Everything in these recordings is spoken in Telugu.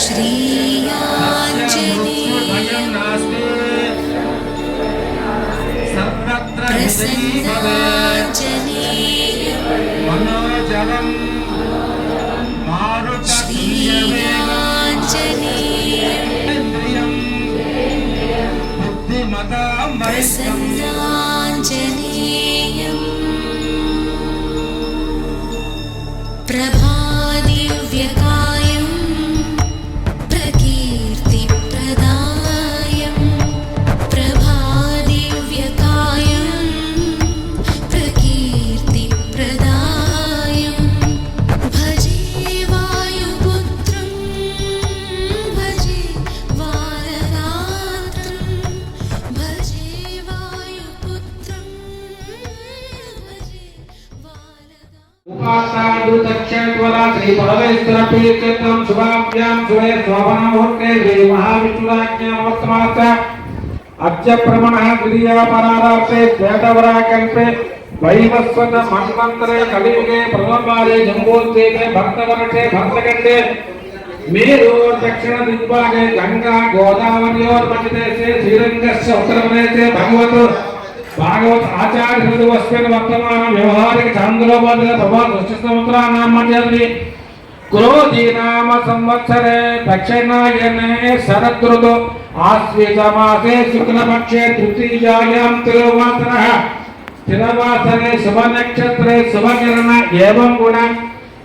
श्रीमुख्यभयं नास्ति सर्वत्र मनो जलम् श्री परमेश्वर पीर्त्यर्थम शुभाभ्याम शुभे शोभन मुहूर्ते श्री महाविष्णुराज्ञा वर्तमानस्य अद्य प्रमणः द्वितीया परारार्थे श्वेतवरा कल्पे वैवस्वत मन्वन्तरे कलियुगे प्रथमवारे जम्बोद्वीपे भक्तवर्षे भक्तकण्डे मेरोर् दक्षिण दिग्भागे गङ्गा गोदावर्योर्मध्यदेशे श्रीरङ्गस्य उत्तरप्रदेशे भगवत् भागवत आचार्य हृदयस्मिन् वर्तमान व्यवहारिक चान्द्रोपादिक भगवान् दुष्टसमुद्राणां मध्यदि క్రోధీనామ సంవత్సరే దక్షిణాయనే శరదృదు ఆశ్వేతమాసే శుక్లపక్షే తృతీయాయాం తిరువాసర శుభ నక్షత్రే శుభకిరణ ఏవం గుణ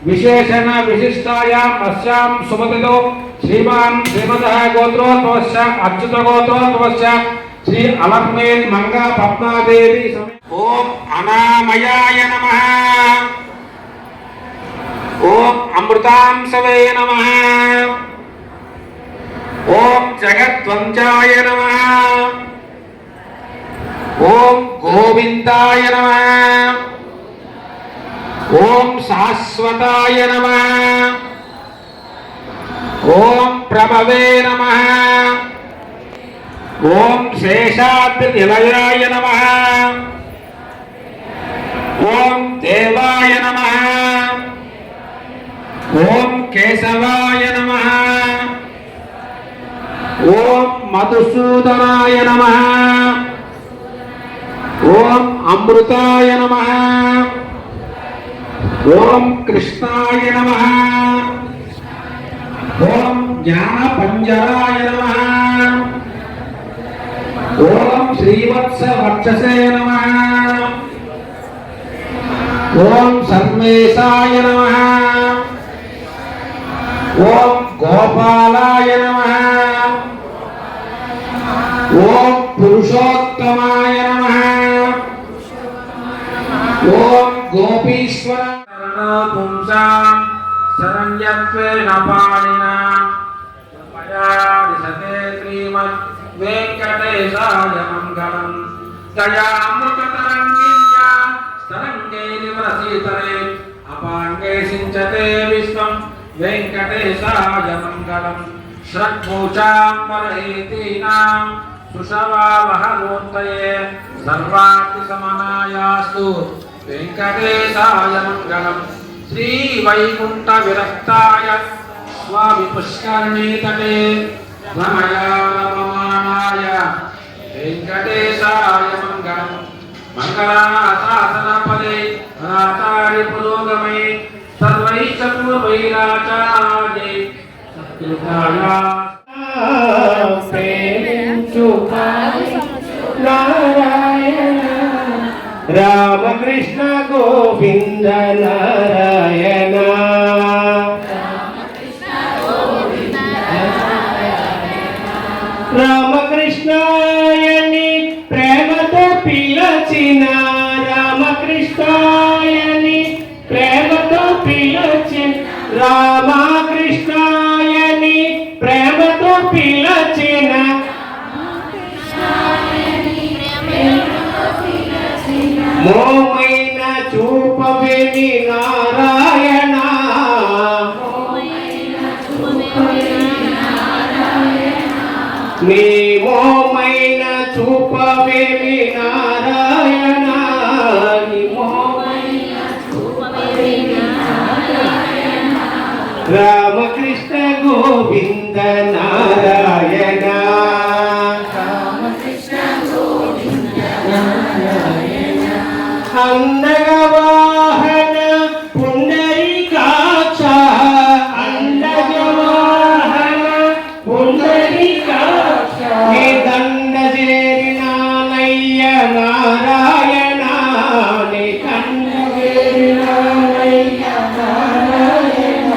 విశేషణ విశిష్టాయాం అశ్యాం శుభతిలో శ్రీమాన్ శ్రీమద గోత్రోద్వశ అచ్యుత గోత్రోద్వశ శ్రీ అలక్మేన్ మంగా పద్మాదేవి ఓం అనామయాయ నమః ఓం అమృతాంశవే నమ. ఓం జగద్వంచాయ నమ. ఓం గోవిందాయ నమ. ఓం శాశ్వతాయ నమ. ఓం ప్రభవే నమ. ఓం శేషాద్రి నిలయాయ నమ. ఓం దేవాయ నమ. ఓం కేశవాయ నమ. ఓం మధుసూదనాయ నమ. ఓం అమృతాయ నమ. ఓం కృష్ణాయ నమ. ఓం జ్ఞానపంజరాయ నమ. ఓం శ్రీవత్స వర్చసే నమ. ఓం సర్వేశాయ నమ. ఓం గోపాలాయ నమ ఓం పురుషోత్తమాయ నమ ఓం గోపీశ్వర పుంసాం శరణ్యత్వేన పాణినా మయాదిశతే శ్రీమద్ వెంకటేశాయ మంగళం దయామృతరంగిణ్యా స్తరంగే నివసీతరే అపాంగే సించతే విశ్వం వెంకటేశాయ మంగళం శ్రద్ధూచాంబరహేతీనాం సుషవావహమూర్తయే సర్వార్తి సమనాయాస్తు వెంకటేశాయ మంగళం శ్రీ వైకుంఠ విరక్తాయ స్వామి పుష్కరణీతటే రమయాయ వెంకటేశాయ మంగళం చక్ర వైరాచారే పురోగమే ప్రేమించు నారాయణ. రామకృష్ణ గోవింద నారాయణ. రామకృష్ణాయని ప్రేమతో పిలచిన రామకృష్ణాయని పిలచిన అండగవాహన పుండరీకాక్ష అండగవాహన పుండరీకాక్ష. నీ దండ చేరినానయ్య నారాయణ నీ దండ చేరినానయ్య నారాయణ.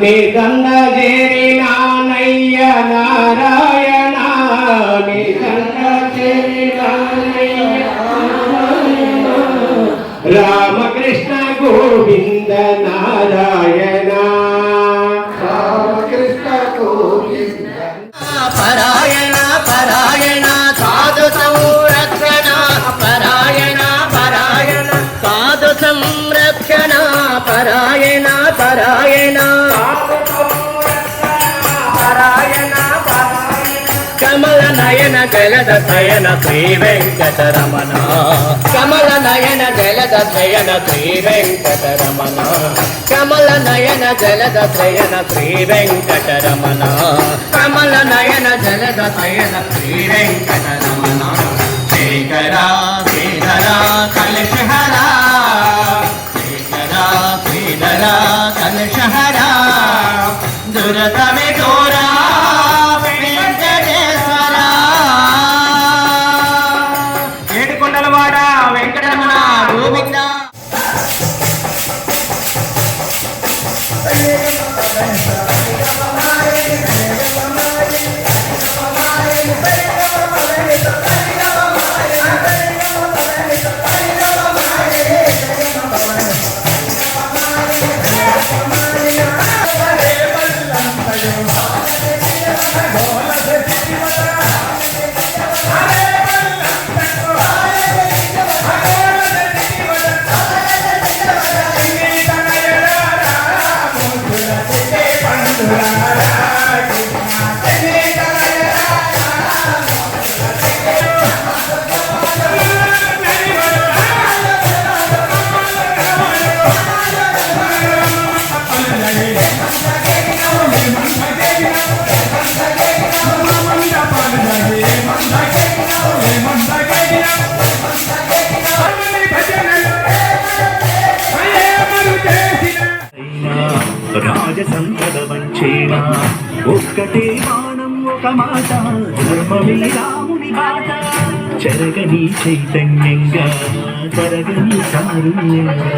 నీ దండ చేరినానయ్య నారాయణ నారాయణ. రామకృష్ణ గోవింద నారాయణ రామకృష్ణ గోవింద శయన శ్రీ వెంకటరమణ. కమల నయన జలద శయన శ్రీ వెంకటరమణ. కమల నయన జలద శయన శ్రీ వెంకటరమణ. కమల నయన జలద శయన శ్రీ వెంకటరమణ. శేఖరా శ్రీధరా కలశహరా శేఖరా శ్రీధరా కలశహరా దురతమే రాజసంపద వంచేనా ఒక్కటే బాణం ఒక మాట ధర్మమే రాముని బాట చెరగని చైతన్యంగా తరగని కారుణ్యంగా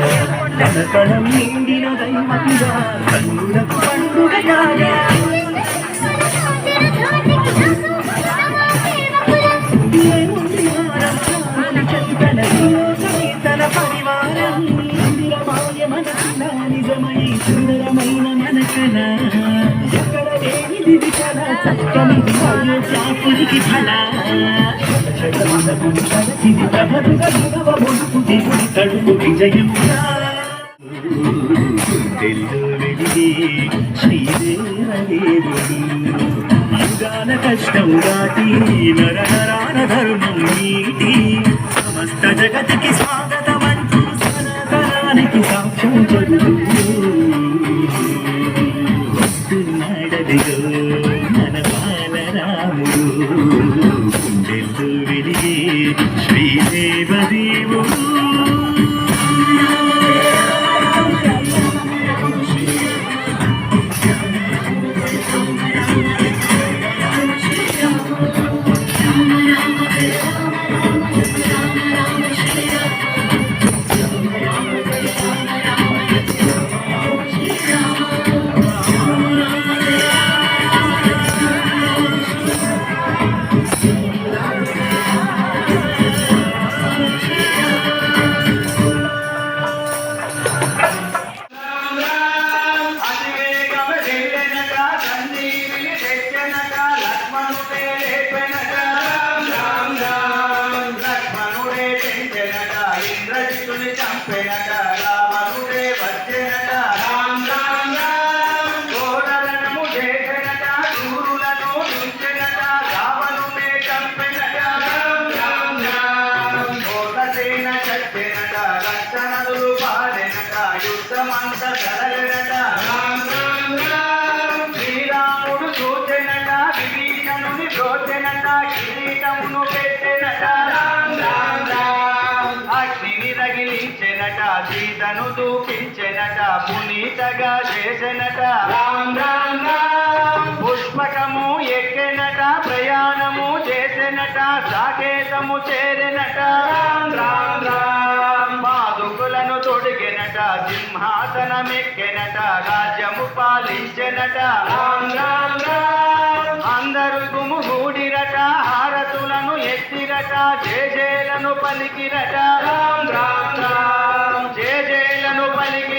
తన కనకడం నిండిన దైవంగా కన్నులకు పండుగ తడుపు విజయముగా యుగాల కష్టం దాటి నర నరాన ధర్మం నీటి సమస్త జగతికి స్వాగతం అంటూ సనాతనానికి సాక్ష్యం చదువు నడదిగో మెల్లగా చేసినట. పుష్పకము ఎక్కినట ప్రయాణము చేసినట సాకేతము చేరినట. బాదుకులను తొడిగినట సింహాసనమెక్కినట రాజ్యము పాలించెనట. పాలించినట అందరు గుమిగూడిరట హారతులను ఎత్తిరట జేజేలను జే జేలను పలికి